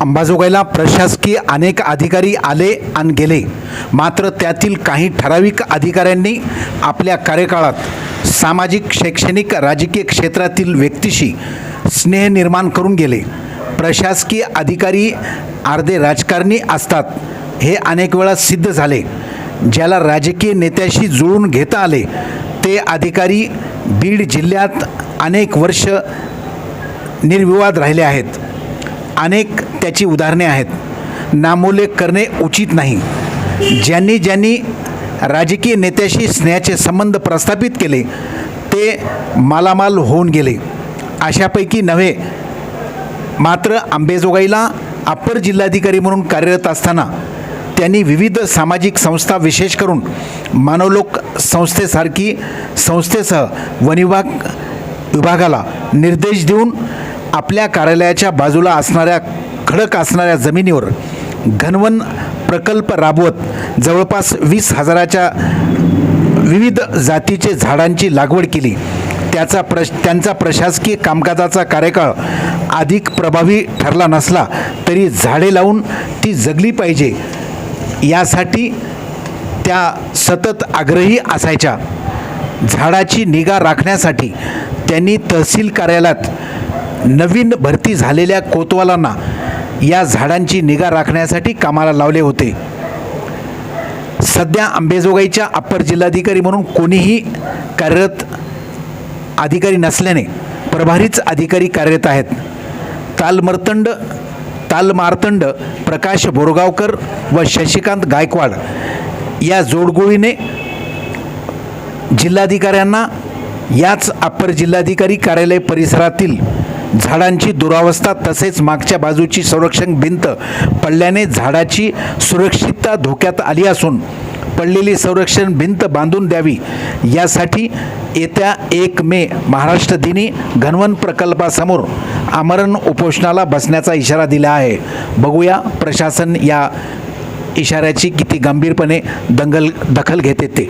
अंबाजोगाईला प्रशासकीय अनेक अधिकारी आले आणि गेले. मात्र त्यातील काही ठराविक अधिकाऱ्यांनी आपल्या कार्यकाळात सामाजिक शैक्षणिक राजकीय क्षेत्रातील व्यक्तीशी स्नेह निर्माण करून गेले. प्रशासकीय अधिकारी अर्धे राजकारणी असतात हे अनेक वेळा सिद्ध झाले. ज्याला राजकीय नेत्याशी जुळून घेता आले ते अधिकारी बीड जिल्ह्यात अनेक वर्ष निर्विवाद राहिले आहेत. अनेक त्याची उदाहरणे आहेत. नामोल्लेख करणे उचित नाही. ज्यांनी ज्यांनी राजकीय नेत्याशी स्नेहाचे संबंध प्रस्थापित केले ते मालामाल होऊन गेले. अशापैकी नव्हे मात्र आंबेजोगाईला अप्पर जिल्हाधिकारी म्हणून कार्यरत असताना त्यांनी विविध सामाजिक संस्था विशेष करून मानवलोक संस्थेसारखी संस्थेसह वनविभाग विभागाला निर्देश देऊन आपल्या कार्यालयाच्या बाजूला असणाऱ्या खडक असणाऱ्या जमिनीवर घनवन प्रकल्प राबवत जवळपास वीस हजाराच्या विविध जातीचे झाडांची लागवड केली. त्याचा प्रश त्यांचा प्रशासकीय कामकाजाचा कार्यकाळ अधिक प्रभावी ठरला नसला तरी झाडे लावून ती जगली पाहिजे. यासाठी त्या सतत आग्रही असायच्या. झाडाची निगा राखण्यासाठी त्यांनी तहसील कार्यालयात नवीन भरती झालेल्या कोतवालांना या झाडांची निगा राखण्यासाठी कामाला लावले होते. सध्या अंबेजोगाईच्या अप्पर जिल्हाधिकारी म्हणून कोणीही कार्यरत अधिकारी नसल्याने प्रभारीच अधिकारी कार्यरत आहेत. तालमर्तंड तालमार्तंड प्रकाश बोरगावकर व शशिकांत गायकवाड या जोडगोळीने जिल्हाधिकाऱ्यांना याच अप्पर जिल्हाधिकारी कार्यालय परिसरातील झाडांची दुरावस्था तसेच मागच्या बाजूची संरक्षण भिंत पडल्याने झाडाची सुरक्षितता धोक्यात आली असून पडलेली संरक्षण भिंत बांधून द्यावी यासाठी येत्या एक मे महाराष्ट्र दिनी घनवन प्रकल्पासमोर आमरण उपोषणाला बसण्याचा इशारा दिला आहे. बघूया प्रशासन या इशाऱ्याची किती गंभीरपणे दंगल दखल घेते ते.